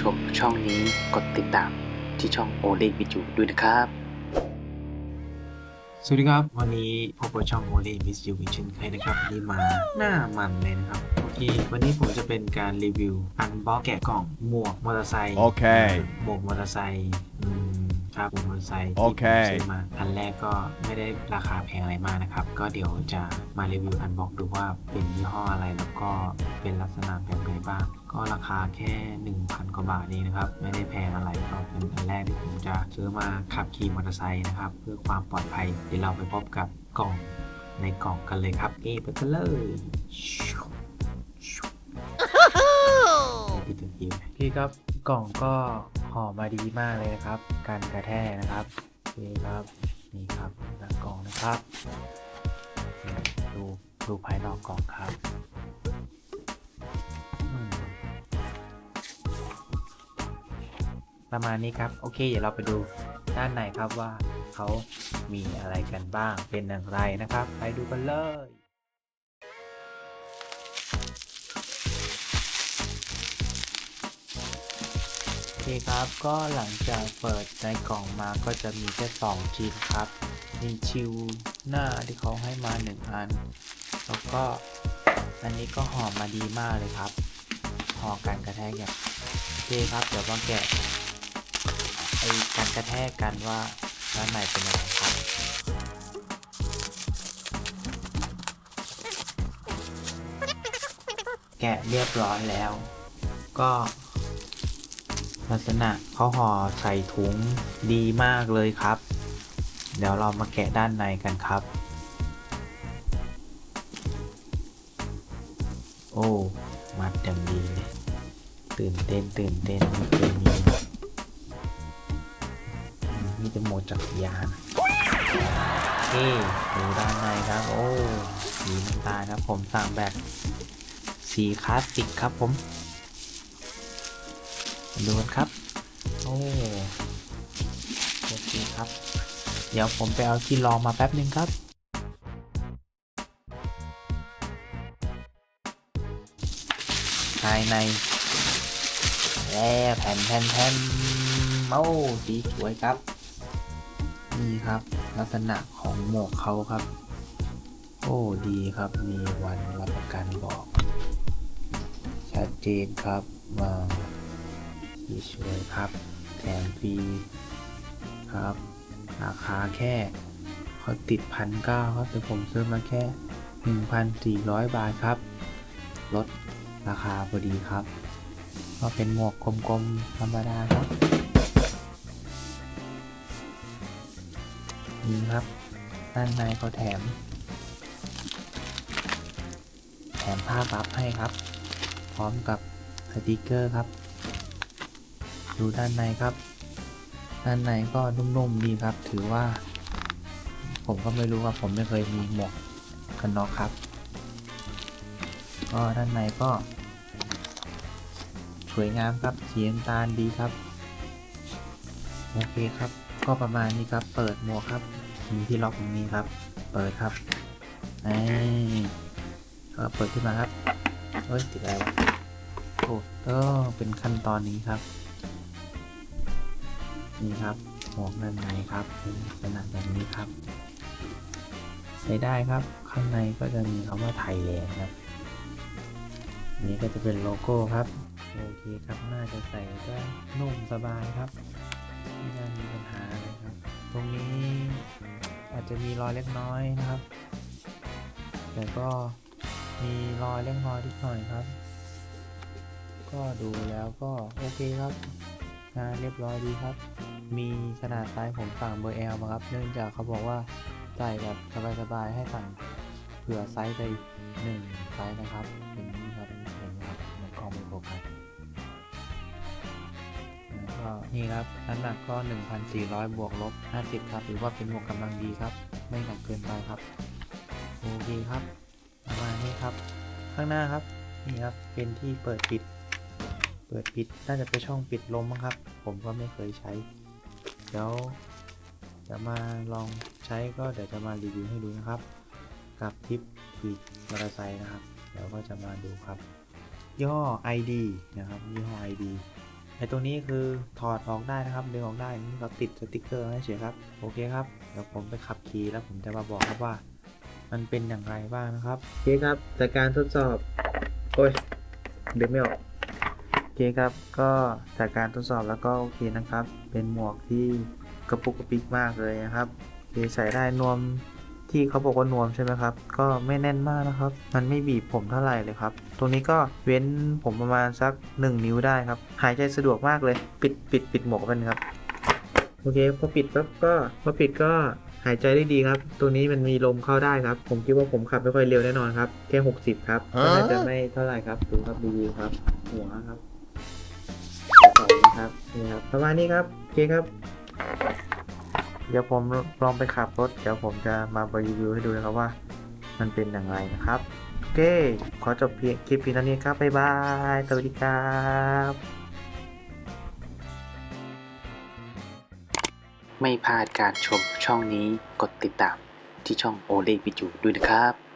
ชมช่องนี้กดติดตามที่ช่องโอเล่มิจูด้วยนะครับ สวัสดีครับ วันนี้พบกับช่องโอเล่มิจูอีกเช่นเคยนะครับวันนี้มาหน้ามันเลยนะครับโอเควันนี้ผมจะเป็นการรีวิวอันบ็อกแกะกล่องหมวกมอเตอร์ไซค์โอเคหมวกมอเตอร์ไซค์อืม ครับหมวกมอเตอร์ไซค์ที่โอเคผมซื้อมาอันแรกก็ไม่ได้ราคาแพงอะไรมากนะครับ ก็เดี๋ยวจะมารีวิวอันบ็อกดูว่าเป็นยี่ห้ออะไรแล้วก็เป็นลักษณะแบบไหนบ้าง ก็ราคาแค่ 1,000 กว่าบาทเองนะครับ ไม่ได้แพงอะไรก็เป็นอันแรกที่ผมจะซื้อมาขับขี่มอเตอร์ไซค์นะครับ เพื่อความปลอดภัยเดี๋ยวเราไปพบกับกล่องในกล่องกันเลยครับเอะไปกันเลยพี่ตัวคิวพี่ครับกล่องก็ ห่อมาดีมากเลยนะครับ การกระแทกนะครับโอเคครับนี่ครับหน้ากล่องนะครับ ดูดูภายนอกกล่องครับประมาณนี้ครับ โอเค เดี๋ยวเราไปดูด้านในครับว่าเขามีอะไรกันบ้างเป็นอย่างไรนะครับ ไปดูกันเลย เคครับ ก็หลังจากเปิดในกล่องมาก็จะมีแค่2ชิ้นครับ มีชิวหน้าที่เขาให้มา 1 อัน แล้วก็อันนี้ก็ห่อมาดีมากเลยครับ ห่อการกระแทกอย่างโอเคครับ เดี๋ยวมาแกะไอการกระแทกกันว่าด้านในเป็นยังไงครับแกะเรียบร้อยแล้ว ก็ ลักษณะเขาห่อใส่ถุงดีมากเลยครับ เดี๋ยวเรามาแกะด้านในกันครับ โอ้มัดอย่างดีเลยตื่นเต้นตื่นเต้นไม่เคยมีอืมมีแต่โมจักรยานเอ้ดูด้านในครับ โอ้สีน้ำตาลครับผมสั่งแบบสีคลาสสิกครับผม ดูกันครับ โอ้โอเคครับ เดี๋ยวผมไปเอาที่รองมาแป๊บนึงครับ ภายในแล้วแผ่นแผ่นแผ่นโอ้สีสวยครับ นี่ครับ ลักษณะของหมวกเขาครับ โอ้ดีครับ มีวันรับประกันบอก ชัดเจนครับว่า ที่ช่วยครับ แถมฟรีครับ ราคาแค่เขาติดพันเก้าครับ แต่ผมซื้อมาแค่หนึ่งพันสี่ร้อยบาทครับ ลดราคาพอดีครับ ก็เป็นหมวกกลมๆธรรมดาครับนี่ครับด้านในเขาแถม แถมผ้าบัฟให้ครับ พร้อมกับสติกเกอร์ครับ ดูด้านในครับ ด้านในก็นุ่มๆดีครับ ถือว่า ผมก็ไม่รู้ว่าผมไม่เคยมีหมวกกันน็อกครับ ก็ด้านในก็ สวยงามครับสีน้ำตาลดีครับ โอเคครับ ก็ประมาณนี้ครับ เปิดหมวกครับ มีที่ล็อกตรงนี้ครับ เปิดครับนี่ก็เปิดขึ้นมาครับเฮ้ยติดอะไรวะโอ้ก็เป็นขั้นตอนนี้ครับ นี่ครับหมวกด้านในครับเป็นลักษณะแบบนี้ครับ ใช้ได้ครับ ข้างในก็จะมีคำว่าไทยแลนด์ครับนี่ก็จะเป็นโลโก้ครับโอเคครับน่าจะใส่ก็นุ่มสบายครับไม่น่ามีปัญหาอะไรครับ ตรงนี้อาจจะมีรอยเล็กน้อยนะครับ แต่ก็มีรอยเล็กน้อยนิดหน่อยครับ ก็ดูแล้วก็โอเคครับงานเรียบร้อยดีครับ มีขนาดไซส์ผมสั่งเบอร์ L มาครับ เนื่องจากเขาบอกว่าใส่แบบสบายๆให้สั่งเผื่อไซส์ไปหนึ่งไซส์นะครับเป็นนี่ครับเห็นไหมครับในกล้องไม่โฟกัสแล้วก็นี่ครับน้ำหนักก็ 1,400 บวกลบ 50 ครับ หรือว่าเป็นหมวกกำลังดีครับ ไม่หนักเกินไปครับโอเคครับประมาณนี้ครับ ข้างหน้าครับนี่ครับเป็นที่เปิดปิด เปิดปิดน่าจะเป็นช่องปิดลมมั้งครับ ผมก็ไม่เคยใช้ ดี๋ยวจะมาลองใช้ก็เดี๋ยวจะมารีวิวให้ดูนะครับ กับทิปฟีดมอเตอร์ไซค์นะครับเดี๋ยวก็จะมาดูครับย่ห้อ ID นะครับยี่ห้อ ID ไอตรงนี้คือถอดออกได้นะครับดึงออกได้นี่เราติดสติกเกอร์ให้เฉยครับโอเคครับเดี๋ยวผมไปขับขี่แล้วผมจะมาบอกครับว่า มันเป็นอย่างไรบ้างนะครับโอเคครับจากการทดสอบโอ้ยดึงไม่ออก เคครับ ก็จากการทดสอบแล้วก็โอเคนะครับ เป็นหมวกที่กระปุกกระปิกมากเลยนะครับเคใส่ได้นวมที่เขาบอกว่านวมใช่ไหมครับ ก็ไม่แน่นมากนะครับ มันไม่บีบผมเท่าไหร่เลยครับ ตรงนี้ก็เว้นผมประมาณสัก 1 นิ้วได้ครับ หายใจสะดวกมากเลย ปิดปิดปิดหมวกกันครับ โอเคพอปิดปั๊บก็พอปิดก็หายใจได้ดีครับ ตัวนี้มันมีลมเข้าได้ครับ ผมคิดว่าผมขับไม่ค่อยเร็วแน่นอนครับ แค่ 60 ครับก็น่าจะไม่เท่าไหร่ครับ ดูครับรีวิวครับ หัวครับ ครับนี่ครับประมาณนี้ครับโอเคครับ เดี๋ยวผมลองไปขับรถ เดี๋ยวผมจะมารีวิวให้ดูนะครับว่า มันเป็นอย่างไรนะครับโอเค ขอจบเพียงคลิปเพียงเท่านี้ครับ บ๊ายบาย สวัสดีครับไม่พลาดการชมช่องนี้กดติดตามที่ช่องโอเล่ปิจูด้วยนะครับ